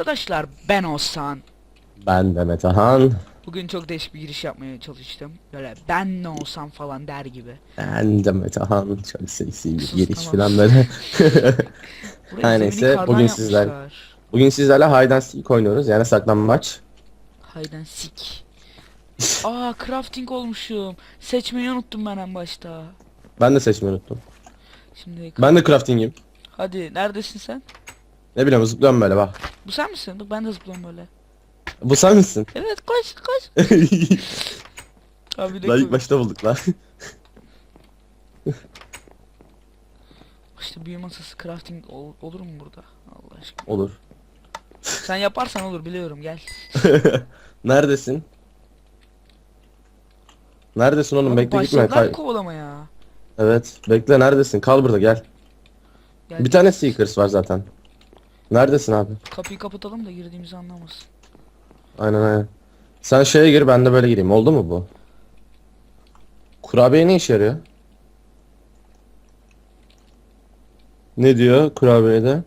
arkadaşlar ben Oğuzhan. Ben Demet Ahan. Bugün çok değişik bir giriş yapmaya çalıştım. Böyle ben ne olsam falan der gibi. Ben Demet Ahan. Çok seksi bir Sus, giriş tamam. falan böyle. Her neyse, bugün sizler-. Bugün sizlerle hide and seek oynuyoruz. Yani saklambaç. Hayden sik. Aa crafting olmuşum. Seçmeyi unuttum ben en başta. Ben de seçmeyi unuttum. Şimdi Ben de crafting'im. hadi neredesin sen? Ne bileyim zıplıyorum böyle bak. Bu sen misin? Dur ben de zıplıyorum böyle. Bu sen misin? Evet koş koş. Abi de Daha ilk başta bulduk lan. İşte büyü masası crafting ol- olur mu burada? Allah aşkına. Olur. Sen yaparsan olur biliyorum gel. Neredesin? Neredesin oğlum? Abi bekle gitme. başladılar Kay- kovalamaya. evet. Bekle neredesin? Kal burada gel. Gel, Bir tane seekers var zaten. Neredesin abi? Kapıyı kapatalım da girdiğimizi anlamasın. Aynen aynen. Sen şeye gir ben de böyle gireyim. Oldu mu bu? Kurabiye ne işe yarıyor? Ne diyor kurabiyede?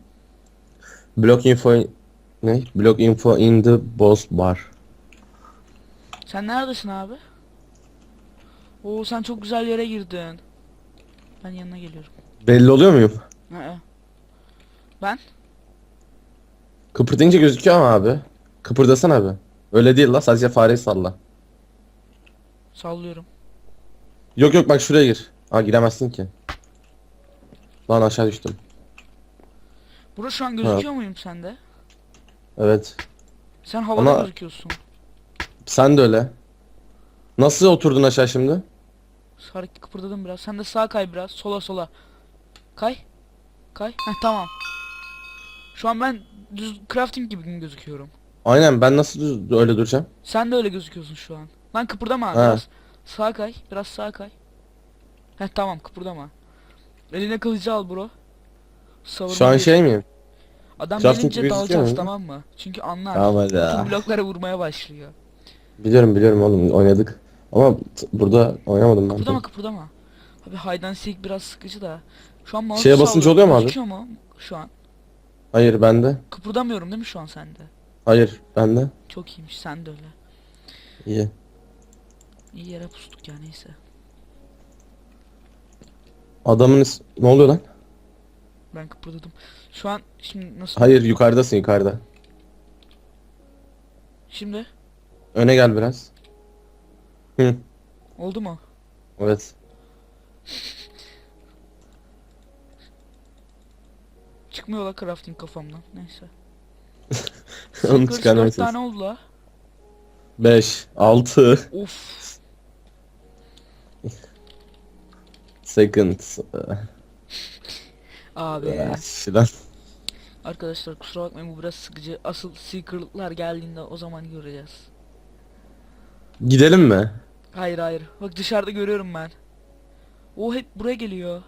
Block info ne? Block info in the boss bar. Sen neredesin abi? Oo sen çok güzel yere girdin. Ben yanına geliyorum. Belli oluyor muyum? Ee. Ben? Kıpırdayınca gözüküyor ama abi. Kıpırdasana abi. Öyle değil la sadece fareyi salla. Sallıyorum. Yok yok bak şuraya gir. Aa giremezsin ki. Lan aşağı düştüm. Burada şu an gözüküyor muyum sende? Evet. Sen havada Ama- gözüküyorsun. Sen de öyle. Nasıl oturdun aşağı şimdi? Hareket kıpırdadım biraz. Sen de sağa kay biraz. Sola sola. Kay. Kay. Heh tamam. Şu an ben düz crafting gibi gözüküyorum. Aynen ben nasıl düz- öyle duracağım? Sen de öyle gözüküyorsun şu an. Lan kıpırdama Ha. biraz. Sağa kay. Biraz sağa kay. Heh tamam kıpırdama. Eline kılıcı al bro. Savurma Şu an şey miyim? Adam crafting gelince dalacağız tamam mı? Çünkü anlar. Tamam hadi bloklara vurmaya başlıyor. Biliyorum biliyorum oğlum oynadık. Ama burada oynamadım ben. Kıpırdama kıpırdama. Abi and seek biraz sıkıcı da. Şu an mouse Şeye basınca oluyor mu abi? Mu şu an? Hayır bende. Kıpırdamıyorum değil mi şu an sende? Hayır bende. Çok iyiymiş sen de öyle. İyi. İyi yere pustuk ya neyse. Adamın is- ne oluyor lan? Ben kıpırdadım. Şu an şimdi nasıl? Hayır yukarıdasın yukarıda. Şimdi Öne gel biraz. Hı. oldu mu? Evet. Çıkmıyor la crafting kafamdan. Neyse. Onu Seekers çıkarmaya 4 çalış. tane oldu la. 5, 6 Of. second. Abi. Şuradan. Arkadaşlar kusura bakmayın bu biraz sıkıcı. Asıl seeker'lar geldiğinde o zaman göreceğiz. Gidelim mi? Hayır hayır. Bak dışarıda görüyorum ben. O hep buraya geliyor.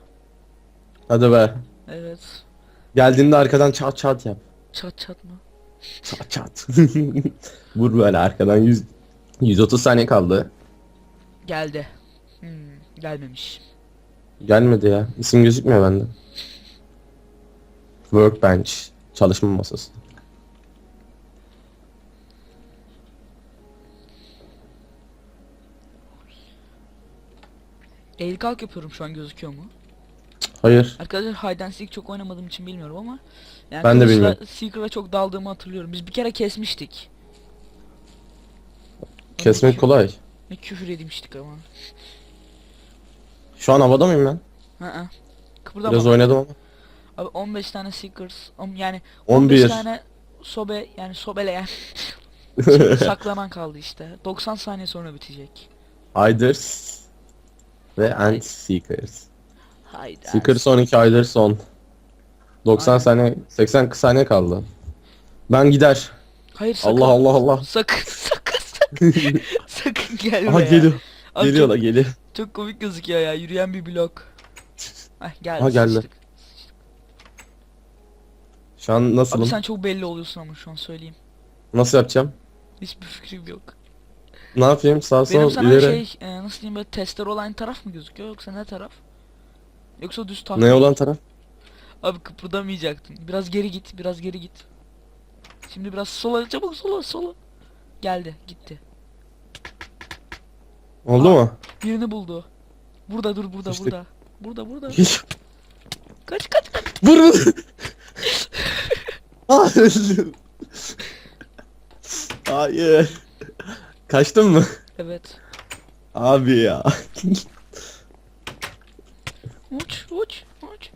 Hadi be. Evet. Geldiğinde arkadan çat çat yap. Çat çat mı? Çat çat. Vur böyle arkadan 100 130 saniye kaldı. Geldi. Hmm, gelmemiş. Gelmedi ya. İsim gözükmüyor bende. Workbench. Çalışma masası. Eğil kalk yapıyorum şu an gözüküyor mu? Hayır. Arkadaşlar hide and seek çok oynamadığım için bilmiyorum ama yani Ben de kılıçla bilmiyorum. Seeker'a çok daldığımı hatırlıyorum. Biz bir kere kesmiştik. Kesmek kolay. Ne küfür edmiştik ama. Şu an havada mıyım ben? Hı hı. Kıpırdama. Biraz oynadım ama. Abi 15 tane Seekers yani 15 11. tane sobe yani sobeleyen saklanan kaldı işte. 90 saniye sonra bitecek. Hiders ve Ant Seekers. Haydi. Seekers 12, Hiders 10. 90 Aynen. saniye, 80 saniye kaldı. Ben gider. Hayır sakın. Allah Allah Allah. Sakın sakın sakın. sakın gel Aha buraya. geliyor. Abi Geliyor çok, la geliyor. çok komik gözüküyor ya yürüyen bir blok. Ay geldi. Aha, geldi. sıçtık. Şu an Abi nasılım? sen çok belli oluyorsun ama şu an söyleyeyim. Nasıl yapacağım? Hiçbir fikrim yok. Ne yapayım? Sağ Benim sol sana ileri. şey e, nasıl diyeyim böyle tester olan taraf mı gözüküyor yoksa ne taraf? Yoksa düz tahta. Ne olan taraf? Abi kıpırdamayacaktın. Biraz geri git, biraz geri git. Şimdi biraz sola çabuk sola sola. Geldi gitti. Oldu mu? Birini buldu. Burada dur burada İşte- burada. Burada burada. Kaç kaç kaç. Vur. Hayır. Hayır. Kaçtın mı? Evet. Abi ya. Uç uç uç.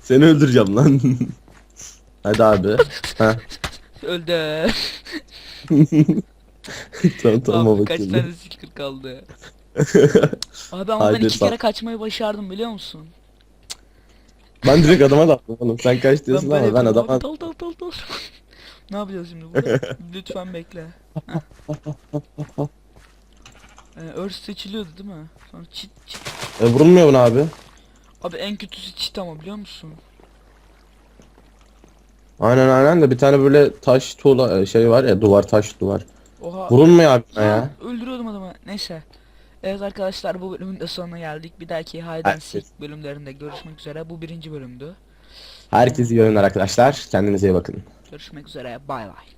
Seni öldüreceğim lan. Hadi abi. Ha. Öldü. tamam tamam Abi kaç tane sticker kaldı. Abi ama ben Haydi iki sağ- kere kaçmayı başardım biliyor musun? Ben direkt adama daldım oğlum. Sen kaç diyorsun böyle ama ben adama... Abi, Dal dal dal dal. ne yapacağız şimdi burada? Lütfen bekle. Ee, örs seçiliyordu değil mi? Sonra çit çit. E, vurulmuyor buna abi. Abi en kötüsü çit ama biliyor musun? Aynen aynen de bir tane böyle taş tuğla e, şey var ya duvar taş duvar. Oha. Vurulmuyor abi Ha, ya. Öldürüyordum adamı. Neyse. Evet arkadaşlar bu bölümün de sonuna geldik. Bir dahaki Hide and Evet. Seek bölümlerinde görüşmek üzere. Bu birinci bölümdü. Herkese iyi oyunlar arkadaşlar. Kendinize iyi bakın. Görüşmek üzere. Bay bay.